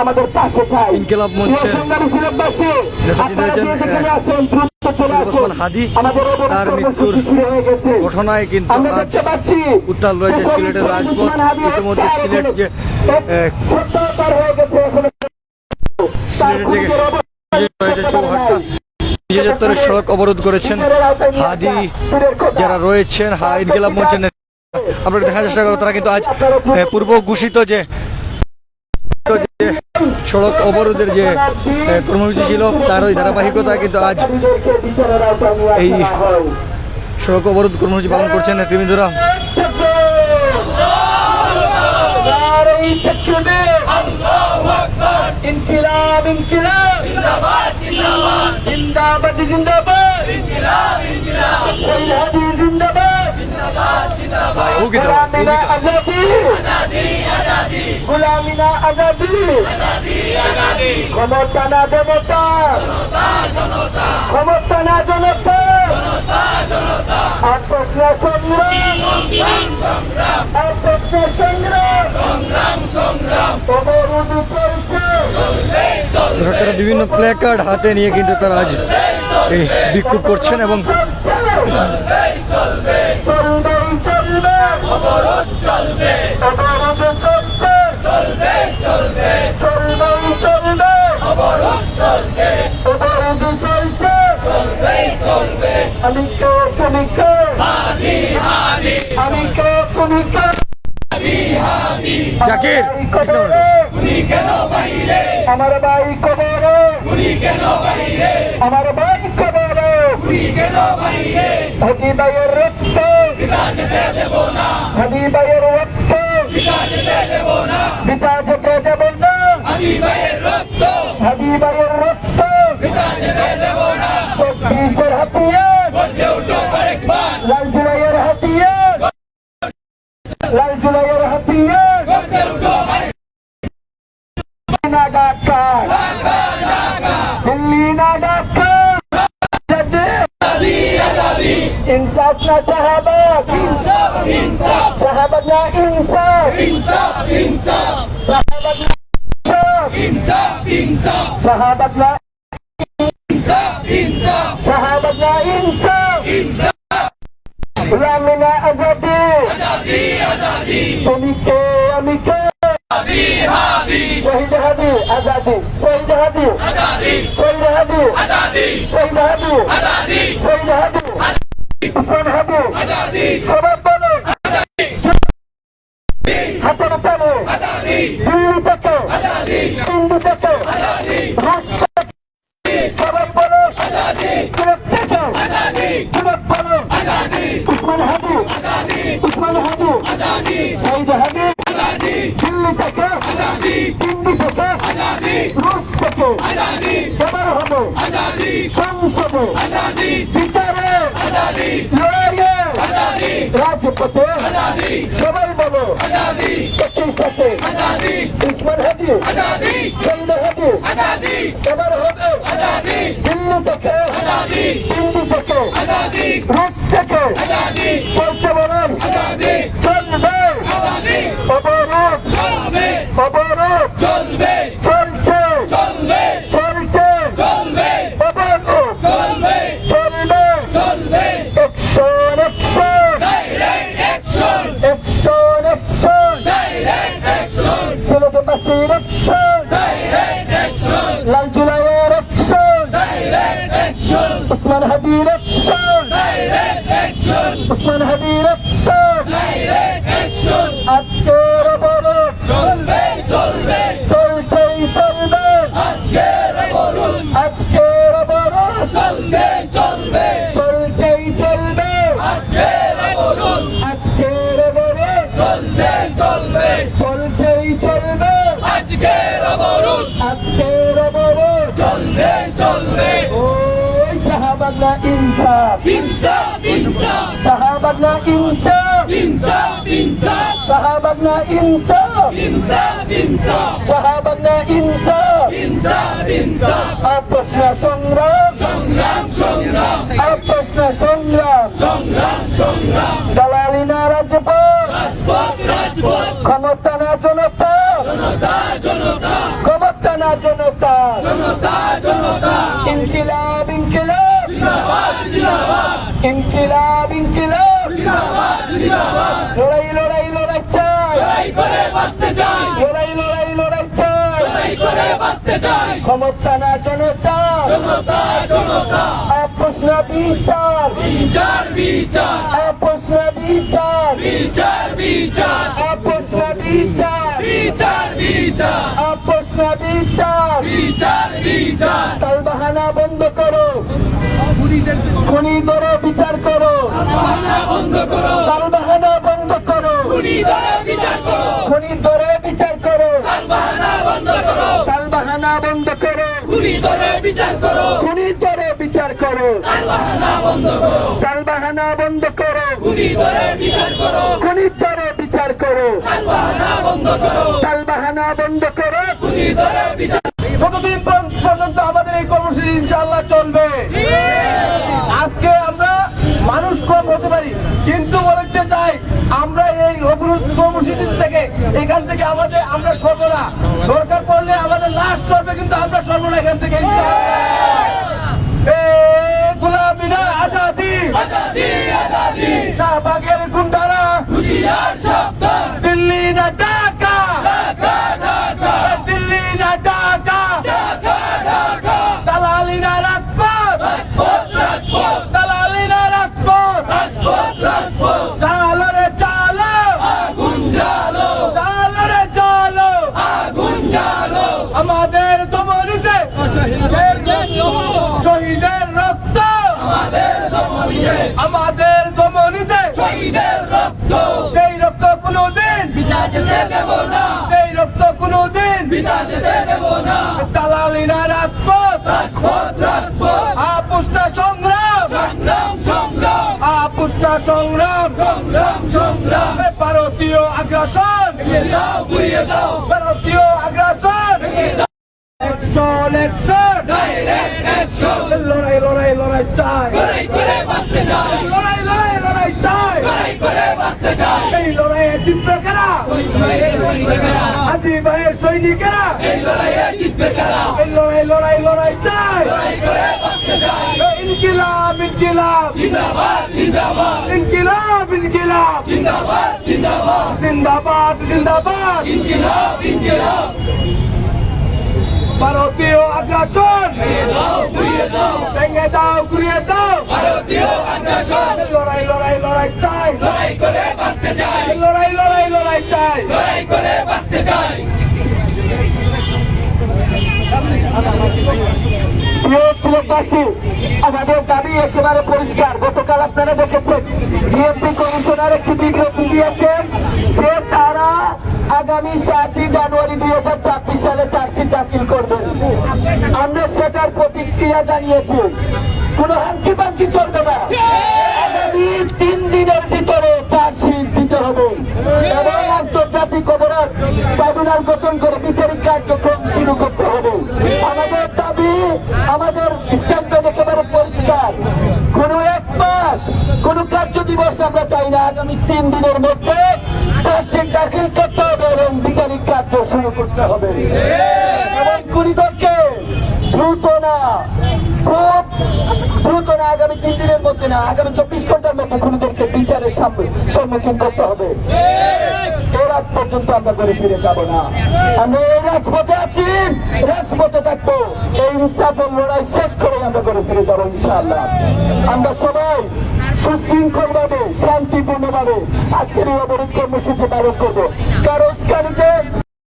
আমাদের পাশে চাই ইনকিলাব মঞ্চের। ওসমান হাদি, তার মৃত্যুর। ঘটনায় কিন্তু আজ উত্তাল রয়েছে সিলেটের রাজপথ ইতিমধ্যে সিলেট যে নিজের সড়ক অবরোধ করেছেন হাদি যারা রয়েছেন হা ইনকিলাব মঞ্চের আমরা দেখার চেষ্টা করব তারা কিন্তু আজ পূর্ব ঘোষিত যে যে সড়ক অবরোধের যে কর্মসূচি ছিল তার ওই ধারাবাহিকতা কিন্তু আজ এই সড়ক অবরোধ কর্মসূচি পালন করছেন নেতৃবৃন্দরা। ইনকিলাব ইনকিলাব। জিন্দাবাদ জিন্দাবাদ। জিন্দাবাদ ভূগীতা গুলামিনা আজাদি। গুলামিনা আজাদি। ক্ষমতা না জনতা। ক্ষমতা না জনতা। সংগ্রাম। আত্মস্য সংগ্রাম। অবরোধ চলছে তারা বিভিন্ন প্লে কার্ড হাতে নিয়ে কিন্তু তারা আজ এই বিক্ষোভ করছেন এবং চলবেই চলবে অবরোধ চলবে অবরোধ চলছে চলবেই চলবে চলবেই চলবে অবরোধ চলছে অবরোধ চলছে চলবেই চলবে আমি কে তুমি কে আমি কে তুমি কে জাকির আমার ভাই কবরে আমার ভাই কবরে হাদি ভাইয়ের রক্ত। হাদি ভাইয়ের রক্ত। পিতা যেতে দেব না। ভাইয়ের রক্ত হাতিয়ার ইনসাফ শাহাবাদ না শাহাবাদ না ইনসাফ গুলামিনা আজাদি তুমি কে আমি কে শহীদ হাদি আজাদি শহীদ হাদি শহীদ হাদি শহীদ হাদি শহীদ হাদি উসমান হাদি বলো উসমান হাদি উসমান হাদি শহীদ হাদি দিল্লি থেকে হিন্দি থেকে রুশ থেকে এবার হবে সংসদে বিচারে লড়াইয়ে রাজপথে সবাই বলো সাথে উসমান হাদি চন্দ্র হাদি এবার হবে দিল্লি থেকে হিন্দি থেকে রুশ থেকে চলছে বলুন চলবে। অবরোধ। অবরোধ। চলবে চলছে চলবে চলছে চলবে অবরোধ চলবে চলবে চলবে action action direct action action action direct action সিলেটবাসীর action direct action লাল জুলাইয়ের action direct action Usman direct action Usman direct action আজকের শাহাবাদনা ইনসাফ। ইনসাফ ইনসাফ। শাহাবাদনা ইনসাফ। ইনসাফ ইনসাফ। শাহাবাদনা ইনসাফ ইনসাফ ইনসাফ শাহাবাদনা ইনসাফ ইনসাফ ইনসাফ আপসনা সংগ্রাম সংগ্রাম সংগ্রাম সংগ্রাম দালালি না রাজপথ রাজপথ রাজপথ ক্ষমতা না জনতা জনতা জনতা ক্ষমতা না জনতা জনতা জনতা ইনকিলাব ইনকিলাব জিন্দাবাদ জিন্দাবাদ ইনকিলাব ইনকিলাব জিন্দাবাদ জিন্দাবাদ লড়াই লড়াই লড়াই চাই লড়াই করে বাঁচতে চাই লড়াই লড়াই লড়াই চাই লড়াই করে বাঁচতে চাই ক্ষমতা না জনতা। আপোষ না বিচার। বিচার বিচার। আপোষ না বিচার। বিচার বিচার। আপোষ না বিচার। বিচার বিচার। আপোষ না বিচার। বিচার বিচার। তালবাহানা বন্ধ করো। খুনি ধরে বিচার করো। বাহানা বন্ধ করো। তালবাহানা বন্ধ করো। খুনি ধরে বিচার করো। খুনি ধরে বিচার করো। বাহানা বন্ধ করো। বন্ধ করো। খুনি ধরে বিচার করো। খুনি ধরে বিচার করো। বাহানা বন্ধ করো। তালবাহানা বন্ধ করো। খুনি ধরে বিচার করো। খুনি ধরে বিচার করো। বাহানা বন্ধ করো। তালবাহানা বন্ধ করো। খুনি ধরে বিচার কতদিন পর্যন্ত আমাদের এই কর্মসূচি ইনশাআল্লাহ চলবে আজকে আমরা মানুষ কম হতে পারি কিন্তু বলতে চাই আমরা এই অবরোধ কর্মসূচি থেকে এখান থেকে আমাদের আমরা সরব পড়লে আমাদের লাশ চলবে কিন্তু আমরা সরব না এখান থেকে গোলামি না আজাদি। শাহবাগের গুন্ডারা দিল্লি না ঢাকা ঢাকা ঢাকা দিল্লি না ঢাকা ঢাকা ঢাকা দালালি না রাজপথ রাজপথ রাজপথ দালালি না রাজপথ রাজপথ রাজপথ চালো রে চালো আগুন জ্বালো চালো রে চালো আগুন জ্বালো আমাদের দমনিতে শহীদের রক্ত আমাদের সমরিয়ে আমাদের দমনিতে শহীদের রক্ত সেই রক্ত কোনোদিন পিতা যেতে দেব না সেই রক্ত যেতে দেব না। দালালি না রাজপথ। রাজপথ রাজপথ। আপুষ্টা সংগ্রাম। সংগ্রাম সংগ্রাম। আপুষ্টা সংগ্রাম। সংগ্রাম সংগ্রাম। ভারতীয় আগ্রাসন। দাও ঘুরিয়ে দাও। ভারতীয় আগ্রাসন। একশন একশন ডাইরেক্ট অ্যাকশন লড়াই লড়াই লড়াই চাই। লড়াই করে বাঁচতে চাই। লড়াই লড়াই লড়াই চাই। বাঁচতে চাই এই লড়াইয়ে জিতবে কারা? আদি ভাইয়ের সৈনিকেরা এই লড়াইয়ে জিতবে কারা? এই লড়াই লড়াই লড়াই চাই। লড়াই করে বাঁচতে চাই। ইনকিলাব ইনকিলাব। জিন্দাবাদ জিন্দাবাদ। ইনকিলাব ইনকিলাব। জিন্দাবাদ জিন্দাবাদ। জিন্দাবাদ জিন্দাবাদ। ইনকিলাব ইনকিলাব। ভারতীয় আগ্রাসন। ভেঙে দাও ঘুরিয়ে দাও। ভারতীয় আগ্রাসন লড়াই লড়াই লড়াই চাই। লড়াই করে বাঁচতে চাই লড়াই লড়াই লড়াই চাই লড়াই করে বাঁচতে চাই। প্রিয় সিলেটবাসী আমাদের দাবি একেবারে পরিষ্কার। গতকাল আপনারা দেখেছেন বিএনপি কমিশনার একটি বিজ্ঞপ্তি দিয়েছেন যে তারা আগামী সাতই জানুয়ারি দুই হাজার ছাব্বিশ সালে চার্জশিট দাখিল করবেন আমরা সেটার প্রতিক্রিয়া জানিয়েছি। কোন হাঙ্কি পাঙ্কি চলবে না। আগামী তিন দিনের ভিতরে চার্জশিট দিতে হবে। এবং আন্তর্জাতিক অপরাধ ট্রাইব্যুনাল গঠন করে বিচারিক কার্যক্রম শুরু করতে হবে। আমাদের দাবি, আমাদের স্ট্যান্ডার্ড একেবারে পরিষ্কার কোন এক মাস কোন কার্য দিবস আমরা চাই না। আগামী তিন দিনের মধ্যে চার্জশিট দাখিল করতে হবে এবং বিচারিক কার্য শুরু করতে হবে। এবং কুড়িদরকে দ্রুত না, খুব দ্রুত না, আগামী তিন দিনের মধ্যে না, আগামী চব্বিশ ঘণ্টার মধ্যে বিচারের সম্মুখীন করতে হবে। আগ পর্যন্ত আমরা করে ফিরে যাব না। এই রাজপথে আছি, রাজপথে থাকব। এই লড়াই শেষ করে আমরা করে ফিরে যাব আমরা সবাই সুশৃঙ্খল শান্তিপূর্ণভাবে শান্তিপূর্ণ ভাবে আজকের এই অবরোধ কর্মসূচি পালন করব। কারও উস্কানিতে